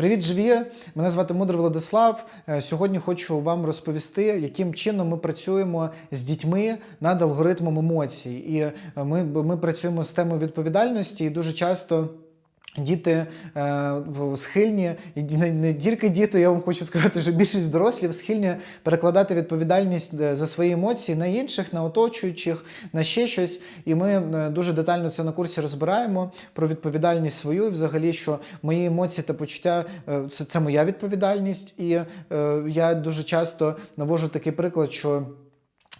Привіт, живі! Мене звати Мудр Владислав. Е, Сьогодні хочу вам розповісти, яким чином ми працюємо з дітьми над алгоритмом емоцій. І е, ми, ми працюємо з темою відповідальності, і дуже часто. Діти е, схильні, і не, тільки діти, я вам хочу сказати, що більшість дорослів схильні перекладати відповідальність е, за свої емоції на інших, на оточуючих, на ще щось. І ми е, дуже детально це на курсі розбираємо про відповідальність свою, і взагалі, що мої емоції та почуття це, це моя відповідальність. І я дуже часто навожу такий приклад, що.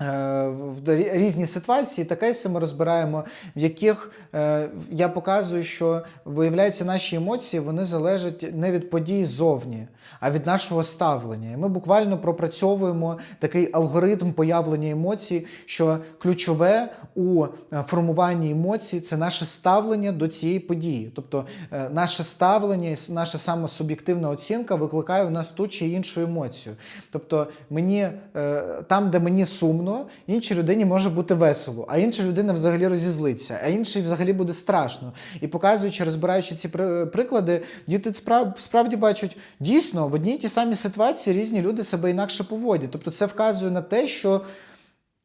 Е, в різні ситуації та кейси ми розбираємо, в яких е, я показую, що виявляється, наші емоції вони залежать не від подій ззовні, а від нашого ставлення. І ми буквально пропрацьовуємо такий алгоритм появлення емоцій, що ключове у е, формуванні емоцій це наше ставлення до цієї події. Тобто наше ставлення і наша самосуб'єктивна оцінка викликає у нас ту чи іншу емоцію. Тобто мені там, де мені сумно, іншій людині може бути весело, а інша людина взагалі розізлиться, а іншій взагалі буде страшно. І показуючи, розбираючи ці приклади, діти справ, справді бачать, дійсно, в одній тій самій ситуації різні люди себе інакше поводять. Тобто це вказує на те, що.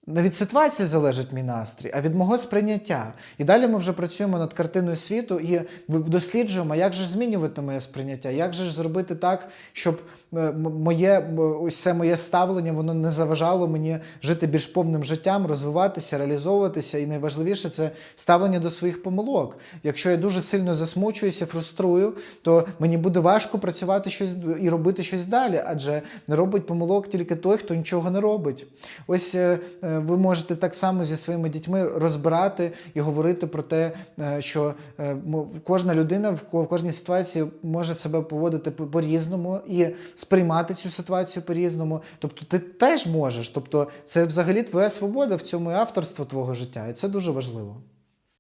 Не від ситуації залежить мій настрій, а від мого сприйняття. І далі ми вже працюємо над картиною світу і досліджуємо, як же змінювати моє сприйняття, як же ж зробити так, щоб е, моє ось це моє ставлення воно не заважало мені жити більш повним життям, розвиватися, реалізовуватися. І найважливіше це ставлення до своїх помилок. Якщо я дуже сильно засмучуюся, фруструю, то мені буде важко працювати щось і робити щось далі, адже не робить помилок тільки той, хто нічого не робить. Ось е, е, ви можете так само зі своїми дітьми розбирати і говорити про те, е, що е, кожна людина в кожній ситуації може себе поводити по-різному і сприймати цю ситуацію по-різному. Тобто ти теж можеш. Тобто, це взагалі твоя свобода в цьому і авторство твого життя, і це дуже важливо.